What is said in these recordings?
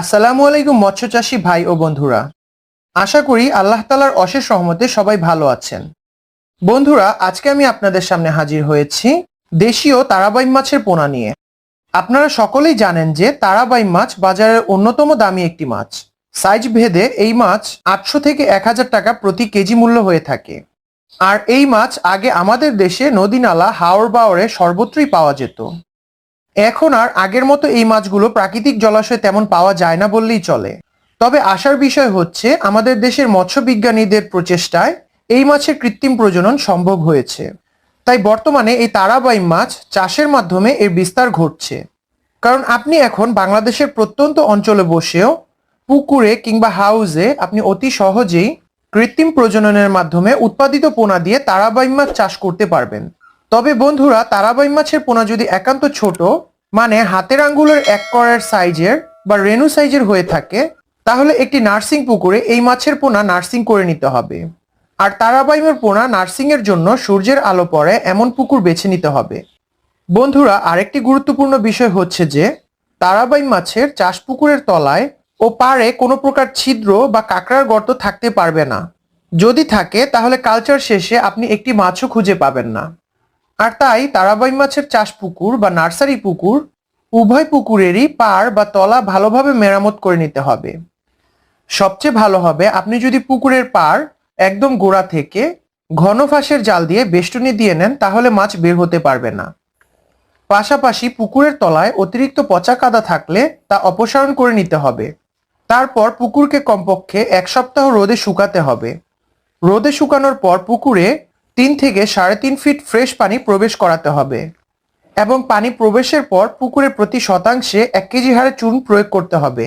আসসালামু আলাইকুম মৎস্য চাষী ভাই ও বন্ধুরা। আশা করি আল্লাহ তালার অশেষ সহমতে সবাই ভালো আছেন। বন্ধুরা, আজকে আমি আপনাদের সামনে হাজির হয়েছি দেশীয় তারাবাই মাছের পোনা নিয়ে। আপনারা সকলেই জানেন যে তারাবাই মাছ বাজারের অন্যতম দামি একটি মাছ। সাইজ ভেদে এই মাছ আটশো থেকে এক হাজার টাকা প্রতি কেজি মূল্য হয়ে থাকে। আর এই মাছ আগে আমাদের দেশে নদী নালা হাওর বাওরে সর্বত্রই পাওয়া যেত। এখন আর আগের মতো এই মাছগুলো প্রাকৃতিক জলাশয়ে তেমন পাওয়া যায় না বললেই চলে। তবে আসার বিষয় হচ্ছে, আমাদের দেশের মৎস্য বিজ্ঞানীদের প্রচেষ্টায় এই মাছের কৃত্রিম প্রজনন সম্ভব হয়েছে। তাই বর্তমানে এই তারাবাই মাছ চাষের মাধ্যমে এর বিস্তার ঘটছে। কারণ আপনি এখন বাংলাদেশের প্রত্যন্ত অঞ্চলে বসেও পুকুরে কিংবা হাউজে আপনি অতি সহজেই কৃত্রিম প্রজননের মাধ্যমে উৎপাদিত পোনা দিয়ে তারাবাই মাছ চাষ করতে পারবেন। তবে বন্ধুরা তারাবাই মাছের পোনা যদি একান্ত ছোট মানে হাতের আঙ্গুলের এক করার সাইজের বা রেনু সাইজের হয়ে থাকে, তাহলে একটি নার্সিং পুকুরে এই মাছের পোনা নার্সিং করে নিতে হবে। আর তারাবাইমের পোনা নার্সিং এর জন্য সূর্যের আলো পড়ে এমন পুকুর বেছে নিতে হবে। বন্ধুরা, আরেকটি গুরুত্বপূর্ণ বিষয় হচ্ছে যে তারাবাই মাছের চাষ পুকুরের তলায় ও পাড়ে কোনো প্রকার ছিদ্র বা কাঁকড়ার গর্ত থাকতে পারবে না। যদি থাকে, তাহলে কালচার শেষে আপনি একটি মাছও খুঁজে পাবেন না। আর তাই তারাবাই মাছের চাষ পুকুর বা নার্সারি পুকুর উভয় পুকুরেরই পার বা তলা ভালোভাবে মেরামত করে নিতে হবে। সবচেয়ে ভালো হবে আপনি যদি পুকুরের পাড় একদম গোড়া থেকে ঘন ফাঁসের জাল দিয়ে বেষ্টনী দিয়ে নেন, তাহলে মাছ বের হতে পারবে না। পাশাপাশি পুকুরের তলায় অতিরিক্ত পচা কাদা থাকলে তা অপসারণ করে নিতে হবে। তারপর পুকুরকে কমপক্ষে এক সপ্তাহ রোদে শুকাতে হবে। রোদে শুকানোর পর পুকুরে তিন থেকে সাড়ে তিন ফিট ফ্রেশ পানি প্রবেশ করাতে হবে। এবং পানি প্রবেশের পর পুকুরে প্রতি শতাংশে এক কেজি হারে চুন প্রয়োগ করতে হবে।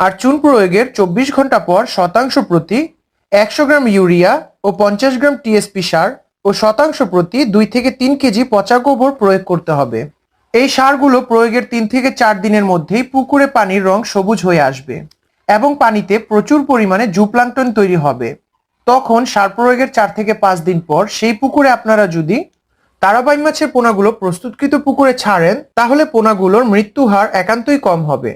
আর চুন প্রয়োগের চব্বিশ ঘণ্টা পর শতাংশ প্রতি একশো গ্রাম ইউরিয়া ও পঞ্চাশ গ্রাম টিএসপি সার ও শতাংশ প্রতি দুই থেকে তিন কেজি পচা গোবর প্রয়োগ করতে হবে। এই সারগুলো প্রয়োগের তিন থেকে চার দিনের মধ্যেই পুকুরে পানির রং সবুজ হয়ে আসবে এবং পানিতে প্রচুর পরিমাণে জুপ্লাঙ্কটন তৈরি হবে। তখন সার প্রয়োগের চার থেকে পাঁচ দিন পর সেই পুকুরে আপনারা যদি তারাবাই মাছের পোনাগুলো প্রস্তুতকৃত পুকুরে ছাড়েন, তাহলে পোনাগুলোর মৃত্যু হার একান্তই কম হবে।